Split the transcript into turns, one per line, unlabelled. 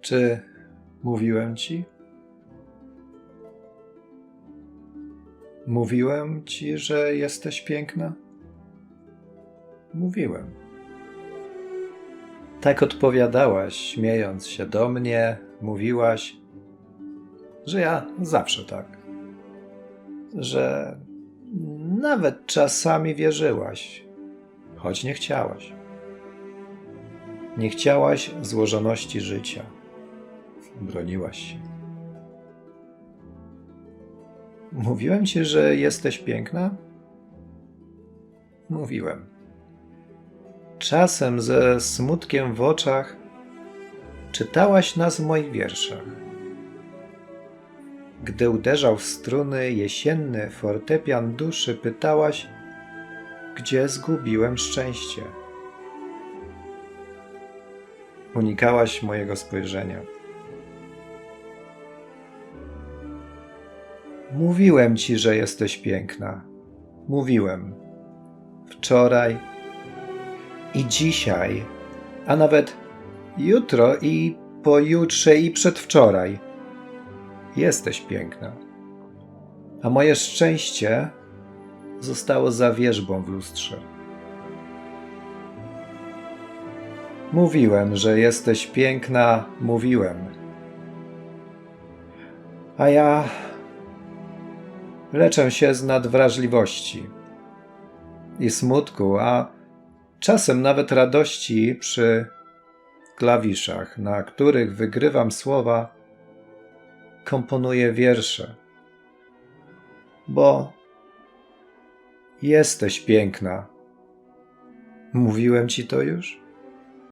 Czy mówiłem ci? Mówiłem ci, że jesteś piękna? Mówiłem. Tak odpowiadałaś, śmiejąc się do mnie, mówiłaś, że ja zawsze tak. Że nawet czasami wierzyłaś, choć nie chciałaś. Nie chciałaś złożoności życia. Broniłaś się. Mówiłem ci, że jesteś piękna? Mówiłem. Czasem ze smutkiem w oczach czytałaś nas w moich wierszach. Gdy uderzał w struny jesienny fortepian duszy, pytałaś, gdzie zgubiłem szczęście. Unikałaś mojego spojrzenia. Mówiłem ci, że jesteś piękna. Mówiłem. Wczoraj i dzisiaj, a nawet jutro i pojutrze i przedwczoraj. Jesteś piękna. A moje szczęście zostało za wierzbą w lustrze. Mówiłem, że jesteś piękna, mówiłem. A ja leczę się z nadwrażliwości i smutku, a czasem nawet radości przy klawiszach, na których wygrywam słowa, komponuję wiersze. Bo jesteś piękna. Mówiłem ci to już?